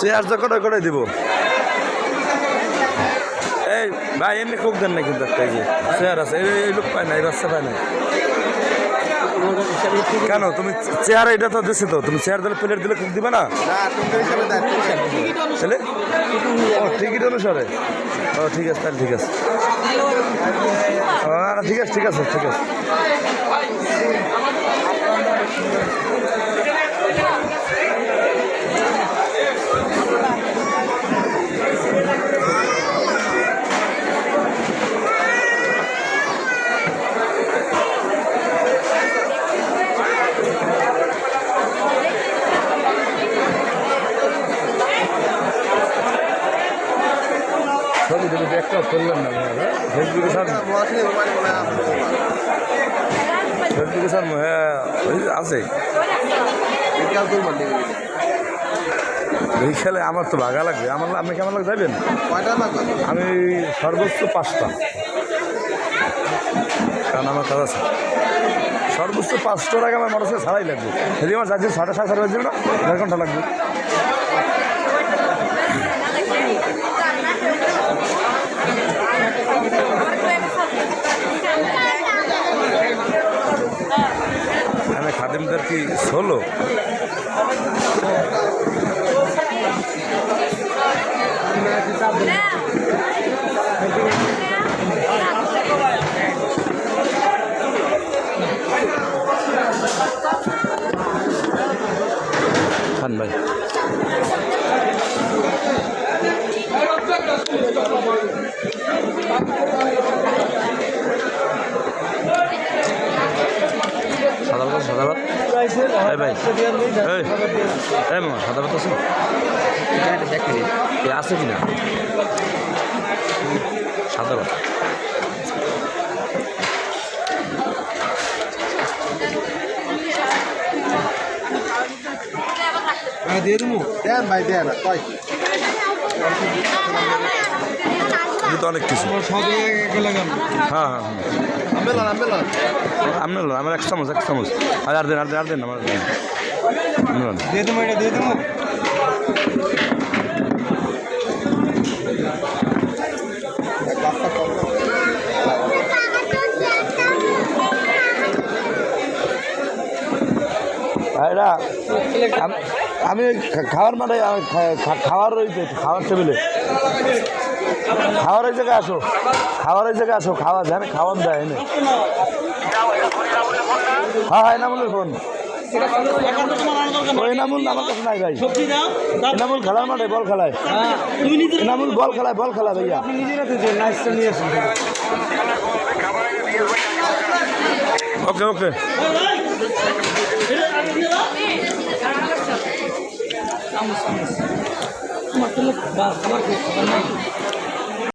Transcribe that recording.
Chair কটায় কটায় দিব? এই ভাই এমনি কোক দেন না কিন্তু একটা যে। চেয়ার আছে এই- লোক পায় না এই বাচ্চা পায় না কেন? তুমি চেয়ার এটা তো দিচ্ছে তো তুমি চেয়ার দিলে প্লেট দিলে কোক দিবে না? তাহলে? ও টিকিট অনুসারে। ও ঠিক আছে তাহলে ঠিক আছে। ঠিক আছে ঠিক আছে ঠিক আছে। একটা করলেন না ফেসবুকে স্যার ফেসবুকে স্যার হ্যাঁ আছে। খেলে আমার তো ভাগা লাগবে। আমার আপনি কেমন লাগবে যাবেন আমি সর্বোচ্চ পাঁচটা। কারণ আমার কাজ আছে। সর্বোচ্চ পাঁচশো টাকা আমার মোটরসাইকেল ছাড়াই লাগবে। যদি আমার যাচ্ছি সাড়ে সাত সাড়ে বাজবে না, দেড় ঘণ্টা লাগবে। খাদিমদের কি সোলো খান ভাই সাদা ভাত সাদা ভাত এই ভাই। এই এই মামা সাদা ভাত আছে এ আছে কিনা? সাদা ভাত দেন ভাই দেন কিন্তু অনেক কিছু। হ্যাঁ হ্যাঁ হ্যাঁ। লোন আমার এক চামচ এক চামচ। আর আর দিন আর দিন আর দিন আমার দিয়ে দেবো এটা দিয়ে দেবো। আমি খাওয়ার মানে খাওয়ার যে খাওয়ার টেবিলে। খাওয়ার ওই জায়গায় আসো। খাওয়ার ওই জায়গায় আসো খাওয়া যায় না খাওয়ার দেয় এনে হ্যাঁ হ্যাঁ এনামুলের ফোন। এনামুল আমার কাছে নাই ভাই। এনামুল খেলার মাঠে বল খেলায়। এনামুল বল খেলায় বল খেলায় ভাইয়া। ওকে ওকে। আমার